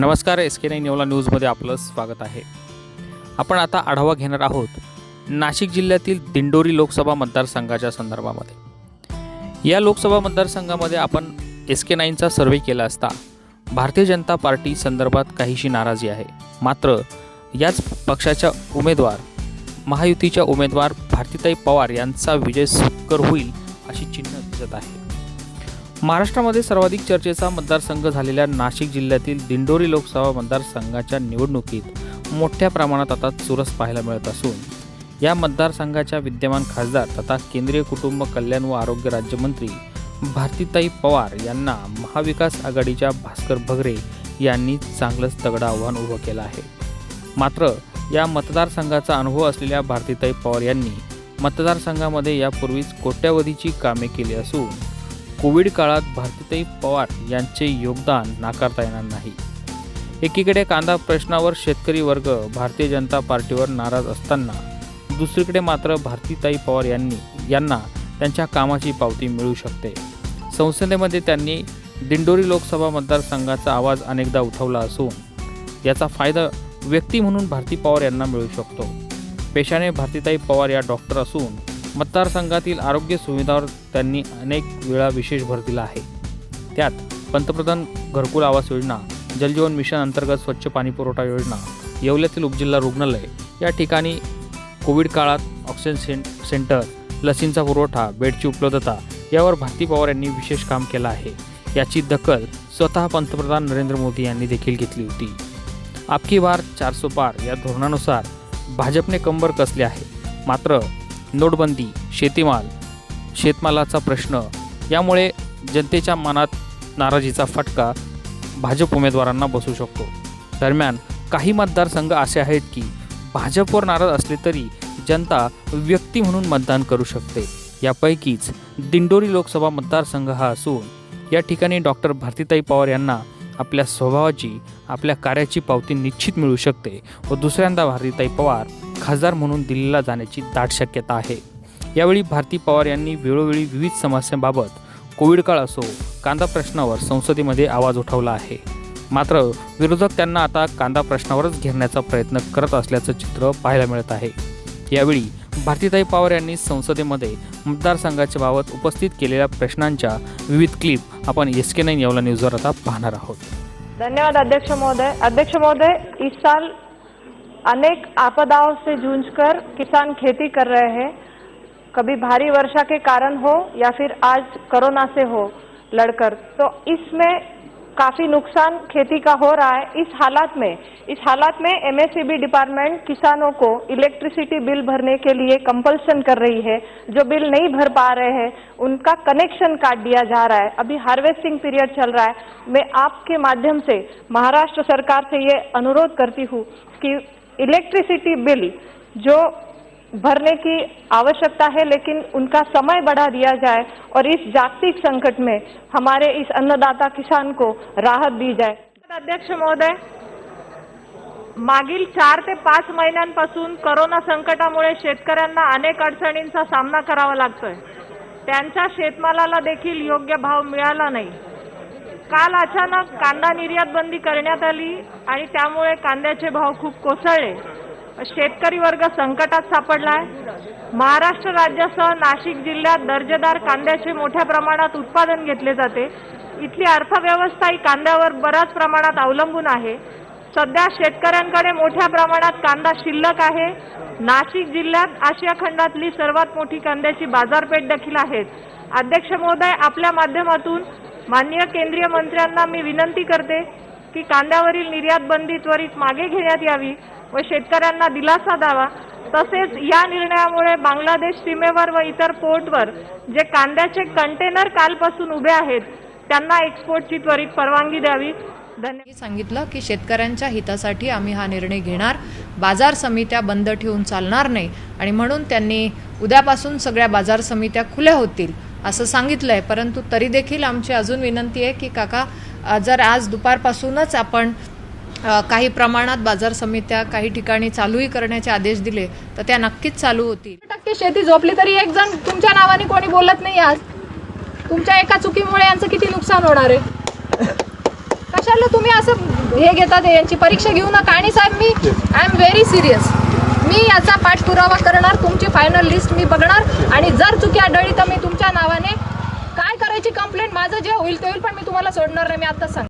नमस्कार S K nine Yeola न्यूजमध्ये आपलं स्वागत आहे. आपण आता आढावा घेणार आहोत नाशिक जिल्ह्यातील दिंडोरी लोकसभा मतदारसंघाच्या संदर्भामध्ये. या लोकसभा मतदारसंघामध्ये आपण एस के नाईनचा सर्वे केला असता भारतीय जनता पार्टी संदर्भात काहीशी नाराजी आहे. मात्र याच पक्षाच्या उमेदवार महायुतीच्या उमेदवार भारतीताई पवार यांचा विजय सुकर होईल अशी चिन्ह दिसत आहे. महाराष्ट्रामध्ये सर्वाधिक चर्चेचा मतदारसंघ झालेल्या नाशिक जिल्ह्यातील दिंडोरी लोकसभा मतदारसंघाच्या निवडणुकीत मोठ्या प्रमाणात आता चुरस पाहायला मिळत असून या मतदारसंघाच्या विद्यमान खासदार तथा केंद्रीय कुटुंब कल्याण व आरोग्य राज्यमंत्री भारतीताई पवार यांना महाविकास आघाडीच्या भास्कर भगरे यांनी चांगलंच तगडं आव्हान उभं केलं आहे. मात्र या मतदारसंघाचा अनुभव असलेल्या भारतीताई पवार यांनी मतदारसंघामध्ये यापूर्वीच कोट्यावधीची कामे केली असून कोविड काळात भारतीताई पवार यांचे योगदान नाकारता येणार नाही. एकीकडे कांदा प्रश्नावर शेतकरी वर्ग भारतीय जनता पार्टीवर नाराज असताना दुसरीकडे मात्र भारतीताई पवार यांनी यांना त्यांच्या कामाची पावती मिळू शकते. संसदेमध्ये त्यांनी दिंडोरी लोकसभा मतदारसंघाचा आवाज अनेकदा उठवला असून याचा फायदा व्यक्ती म्हणून भारती पवार यांना मिळू शकतो. पेशाने भारतीताई पवार या डॉक्टर असून मतदारसंघातील आरोग्य सुविधांवर त्यांनी अनेक वेळा विशेष भर दिला आहे. त्यात पंतप्रधान घरकुल आवास योजना जलजीवन मिशन अंतर्गत स्वच्छ पाणी पुरवठा योजना येवल्यातील उपजिल्हा रुग्णालय या ठिकाणी कोविड काळात ऑक्सिजन सें सेंटर लसींचा पुरवठा बेडची उपलब्धता यावर भारती पवार यांनी विशेष काम केलं आहे. याची दखल स्वतः पंतप्रधान नरेंद्र मोदी यांनी देखील घेतली होती. आपकी बार चारसो पार या धोरणानुसार भाजपने कंबर कसले आहे? मात्र नोटबंदी शेतीमाल शेतमालाचा प्रश्न यामुळे जनतेच्या मनात नाराजीचा फटका भाजप उमेदवारांना बसू शकतो. दरम्यान काही मतदारसंघ असे आहेत की भाजपवर नाराज असले तरी जनता व्यक्ती म्हणून मतदान करू शकते. यापैकीच दिंडोरी लोकसभा मतदारसंघ हा असून या ठिकाणी डॉक्टर भारतीताई पवार यांना आपल्या स्वभावाची आपल्या कार्याची पावती निश्चित मिळू शकते व दुसऱ्यांदा भारतीताई पवार खासदार म्हणून दिल्लीला जाण्याची दाट शक्यता आहे. यावेळी भारती पवार यांनी वेळोवेळी विविध समस्यांबाबत कोविड काळ असो कांदा प्रश्नावर संसदेमध्ये आवाज उठवला आहे. मात्र विरोधक त्यांना आता कांदा प्रश्नावरच घेरण्याचा प्रयत्न करत असल्याचं चित्र पाहायला मिळत आहे. यावेळी भारतीताई पवार यांनी संसदेमध्ये मतदारसंघाच्या बाबत उपस्थित केलेल्या प्रश्नांच्या विविध क्लिप आपण एस के नाईन यावला न्यूजवर आता पाहणार आहोत. धन्यवाद अध्यक्ष महोदय. अध्यक्ष महोदय इस साल अनेक आपदाओं से जूझकर किसान खेती कर रहे हैं। कभी भारी वर्षा के कारण हो या फिर आज कोरोना से हो लड़कर। तो इसमें काफ़ी नुकसान खेती का हो रहा है। इस हालात में, इस हालात में एमएससीबी डिपार्टमेंट किसानों को इलेक्ट्रिसिटी बिल भरने के लिए कंपल्सन कर रही है। जो बिल नहीं भर पा रहे हैं, उनका कनेक्शन काट दिया जा रहा है। अभी हार्वेस्टिंग पीरियड चल रहा है। मैं आपके माध्यम से महाराष्ट्र सरकार से ये अनुरोध करती हूँ कि इलेक्ट्रिसिटी बिल जो भरने की आवश्यकता है लेकिन उनका समय बढ़ा दिया जाए और इस जागतिक संकट में हमारे इस अन्नदाता किसान को राहत दी जाए। अध्यक्ष महोदय मागील चार ते पाच महिन्यांपासून करोना संकटामुळे शेतकऱ्यांना अनेक अडचणींचा सामना करावा लागतोय. त्यांच्या शेतमालाला देखील योग्य भाव मिळाला नाही. काल अचानक कांदा निर्यात बंदी करण्यात आली आणि त्यामुळे कांद्याचे भाव खूप कोसळले. शेतकरी वर्ग संकटात सापडलाय. महाराष्ट्र राज्यासह नाशिक जिल्ह्यात दर्जेदार कांद्याचे मोठ्या प्रमाणात उत्पादन घेतले जाते. इथली अर्थव्यवस्था ही कांद्यावर बऱ्याच प्रमाणात अवलंबून आहे. सध्या शेतकऱ्यांकडे मोठ्या प्रमाणात कांदा शिल्लक आहे. नाशिक जिल्ह्यात आशिया खंडातली सर्वात मोठी कांद्याची बाजारपेठ देखील आहे. अध्यक्ष महोदय आपल्या माध्यमातून माननीय केंद्रीय मंत्र्यांना मी विनंती करते की कांद्यावरील निर्यात बंदी त्वरित मागे घेण्यात यावी व शेतकऱ्यांना दिलासा द्यावा. तसेच या निर्णयामुळे बांगलादेश सीमेवर व इतर पोर्टवर जे कांद्याचे कंटेनर कालपासून उभे आहेत त्यांना एक्सपोर्टची त्वरित परवानगी द्यावी. धन्यवाद सांगितलं की शेतकऱ्यांच्या हितासाठी आम्ही हा निर्णय घेणार. बाजार समित्या बंद ठेवून चालणार नाही आणि म्हणून त्यांनी उद्यापासून सगळ्या बाजार समित्या खुल्या होतील. असं सांगितलं आहे परंतु तरी देखील आमची अजून विनंती आहे की काका जर आज दुपारपासूनच आपण काही प्रमाणात बाजार समित्या काही ठिकाणी चालूही करण्याचे आदेश दिले तर त्या नक्कीच चालू होतील. टक्के शेती झोपली तरी एक जण तुमच्या नावाने कोणी बोलत नाही आज. तुमच्या एका चुकीमुळे यांचं किती नुकसान होणार आहे? कशाला तुम्ही असं हे घेतात यांची परीक्षा घेऊ नका आणि साहेब मी आय एम व्हेरी सिरियस मी याचा पाठपुरावा करणार तुमची फायनल लिस्ट मी बघणार. आणि जर चुकी आढळली तर मी तुमच्या नावाने काय करायची कंप्लेंट माझं जे होईल ते होईल पण मी तुम्हाला सोडणार नाही मी आता सांग